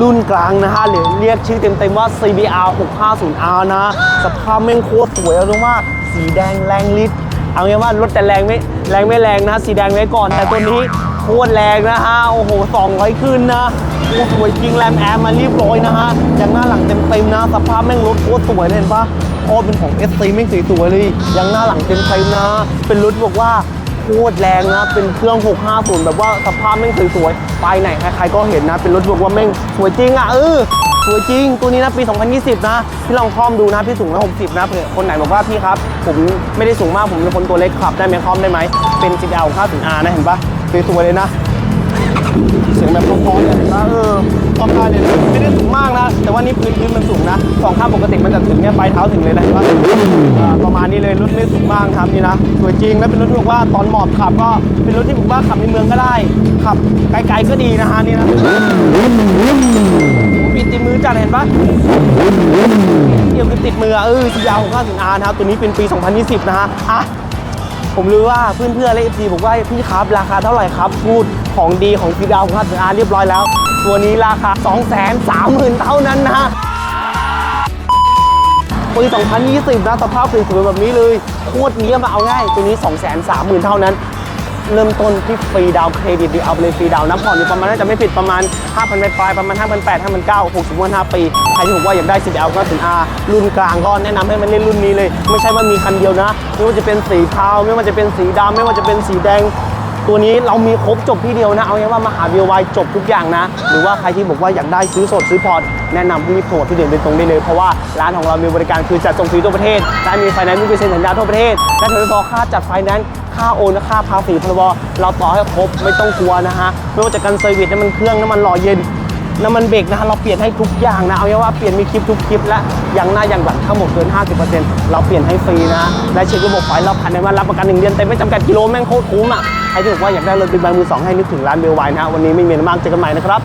รุ่นกลางนะฮะหรือเรียกชื่อเต็มๆว่า CBR 650R นะ สภาพแม่งโคตรสวยเลยมาสีแดงแรงฤทธิ์เอางี้ว่ารถแต่แรงไม่แรงไม่แรงนะสีแดงไว้ก่อน แต่ตัวนี้โคตรแรงนะฮะโอ้โห200ขึ้นนะโอ้สวยจริงแรมแอร์มาเรียบร้อยนะฮะอย่างหน้าหลังเต็มๆนะ สภาพแม่งรถโคตรสวยเลยเห็นปะโอ้เป็นของ SC แม่งสวยๆเลยอย่างหน้าหลังเต็มๆนะ เป็นรถบอกว่า โคตรแรงนะ เป็นเครื่อง 650 แบบว่าสภาพแม่งสวยๆ ไปไหนใครๆก็เห็นนะ เป็นรถบอกว่าแม่งสวยจริงอะเออสวยจริง ตัวนี้นะปี 2020 นะ พี่ลองคล่อมดูนะ พี่สูง160นะเผื่อคนไหนบอกว่าพี่ครับ ผมไม่ได้สูงมาก ผมเป็นคนตัวเล็กขับ ได้ไหมคล่อมได้ไหม เป็น CBR 50R นะ เห็นปะสวยๆเลยนะ เสียงแบบพราะๆเลยนะเออความได้เนี่ยนะ แต่ว่านี่พื้นพื้นมันสูงนะสองข้างปกติมันจะถึงเนี่ยปลายเท้าถึงเลยนะเห็นปะอ่าประมาณนี้เลยรถไม่สูงมากครับนี่นะสวยจริงแล้วเป็นรถที่บอกว่าตอนหมอบขับก็เป็นรถที่ผมว่าขับในเมืองก็ได้ขับไกลๆก็ดีนะฮะนี่นะปิดติดมือจัดเห็นปะเดียวคือติดมือเออทียาวของข้าสินอานะครับตัวนี้เป็นปี 2020 นะฮะอะ ผมรู้ว่าเพื่อนๆและเอฟซีบอกว่าพี่ครับราคาเท่าไหร่ครับพูดของดีของซีดาวของฮัตอาเรียบร้อยแล้ว ตัวนี้ราคา 2 3 0 0 0 0 เท่านั้นนะฮะปี 2020 นะสภาพสวยๆแบบนี้เลย โคตรเนี้ยมาเอาง่าย ตัวนี้ 2 3 0 0 0 0 เท่านั้น เริ่มต้นที่ฟรีดาวเครดิตดีเอาไปเลยฟรีดาวน์นะผ่อนอยู่ประมาณน่าจะไม่ผิดประมาณ 5,000ปลายประมาณ 5,800 5,900 60วัน5ปี ใครที่บอกว่าอยากได้ CDL ก็ถึง R รุ่นกลางก็แนะนำให้มันเล่นรุ่นนี้เลย ไม่ใช่ว่ามีคันเดียวนะ ไม่ว่าจะเป็นสีขาไม่ว่าจะเป็นสีดำไม่ว่าจะเป็นสีแดงตัวนี้เรามีครบจบที่เดียวนะ เอาง่ายว่ามหาวิทยาลัยจบทุกอย่างนะ หรือว่าใครที่บอกว่าอยากได้ซื้อสดซื้อพอร์ตแนะนำที่โปรที่เด่นเป็นตรงได้เลย เพราะว่าร้านของเรามีบริการคือจัดส่งฟรีทั่วประเทศและมีไฟแนนซ์มีเปอร์เซ็นต์สัญญาทั่วประเทศและถึงพอค่าจัดไฟแนนซ์ ค่าโอนและค่าภาษีพรบเราต่อให้ครบไม่ต้องกลัวนะฮะไม่ว่าจะการเซอร์วิสน้ำมันเครื่องน้ำมันหล่อเย็นน้ำมันเบรกนะฮะเราเปลี่ยนให้ทุกอย่างนะเอาง่ายว่าเปลี่ยนมีคลิปทุกคลิปและอย่างหน้าอย่างหลังทั้งหมดเกิน 50%เราเปลี่ยนให้ฟรีนะและเช็คระบบไฟเราผ่านในวันรับประกันหนึ่งเดือนเต็มไม่จำกัดกิโลแม่งโคตรคุ้มอะใครที่บอกว่าอยากได้รถบิ๊กไบค์มือสองให้นึกถึงร้านเบลไวน์นะฮะวันนี้ไม่มีอะไรมากเจอกันใหม่นะครับ